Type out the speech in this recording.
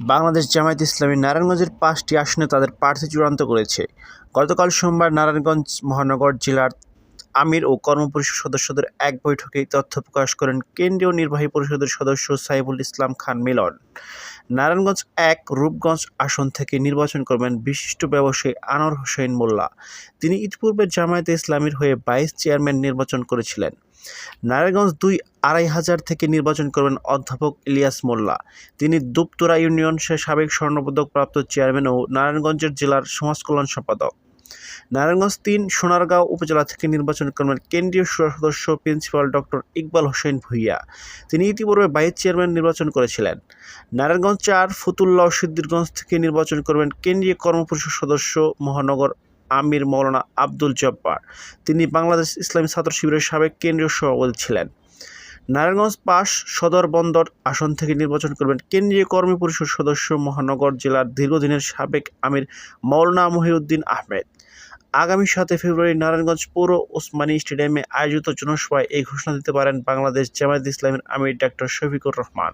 বাংলাদেশ জামায়াত ইসলামী নারায়ণগঞ্জের পাঁচটি আসনে তাদের প্রার্থী চূড়ান্ত করেছে। গতকাল সোমবার নারায়ণগঞ্জ মহানগর জেলার আমির ও কর্মপরিষদ সদস্যদের এক বৈঠকে তথ্য প্রকাশ করেন কেন্দ্রীয় নির্বাহী পরিষদের সদস্য সাইফুল ইসলাম খান মিলন। নারায়ণগঞ্জ এক, রূপগঞ্জ আসন থেকে নির্বাচন করবেন বিশিষ্ট ব্যবসায়ী আনোয়ার হোসেন মোল্লা। তিনি ইতিপূর্বে জামায়াতে ইসলামীর হয়ে ভাইস চেয়ারম্যান নির্বাচন করেছিলেন। নারায়ণগঞ্জ দুই, আড়াই হাজার থেকে নির্বাচন করবেন অধ্যাপক ইলিয়াস মোল্লা। তিনি দুপ্তরা ইউনিয়ন সে সাবেক স্বর্ণপদক প্রাপ্ত চেয়ারম্যান ও নারায়ণগঞ্জের জেলার সমাজকল্যাণ সম্পাদক। নারায়ণগঞ্জ তিন, সোনারগাঁও উপজেলা থেকে নির্বাচন করবেন কেন্দ্রীয় সদস্য প্রিন্সিপাল ডক্টর ইকবাল হোসেন ভুইয়া। তিনি ইতিপূর্বে ভাইস চেয়ারম্যান নির্বাচন করেছিলেন। নারায়ণগঞ্জ চার ফতুল্লাহ ও সিদ্দিরগঞ্জ থেকে নির্বাচন করবেন কেন্দ্রীয় কর্মপরিষদ সদস্য মহানগর আমির মৌলানা আব্দুল জব্বার। তিনি বাংলাদেশ ইসলামী ছাত্র শিবিরের সাবেক কেন্দ্রীয় সভাপতি ছিলেন। নারায়ণগঞ্জ পাশ, সদর বন্দর আসন থেকে নির্বাচন করবেন কেন্দ্রীয় কর্মী পরিষদ সদস্য মহানগর জেলার দীর্ঘদিনের সাবেক আমির মৌলানা মহিউদ্দিন আহমেদ। আগামী সাতে ফেব্রুয়ারি নারায়ণগঞ্জ পৌর ওসমানী স্টেডিয়ামে আয়োজিত জনসভায় এই ঘোষণা দিতে পারেন বাংলাদেশ জামায়াত ইসলামের আমির ডাক্তার শফিকুর রহমান।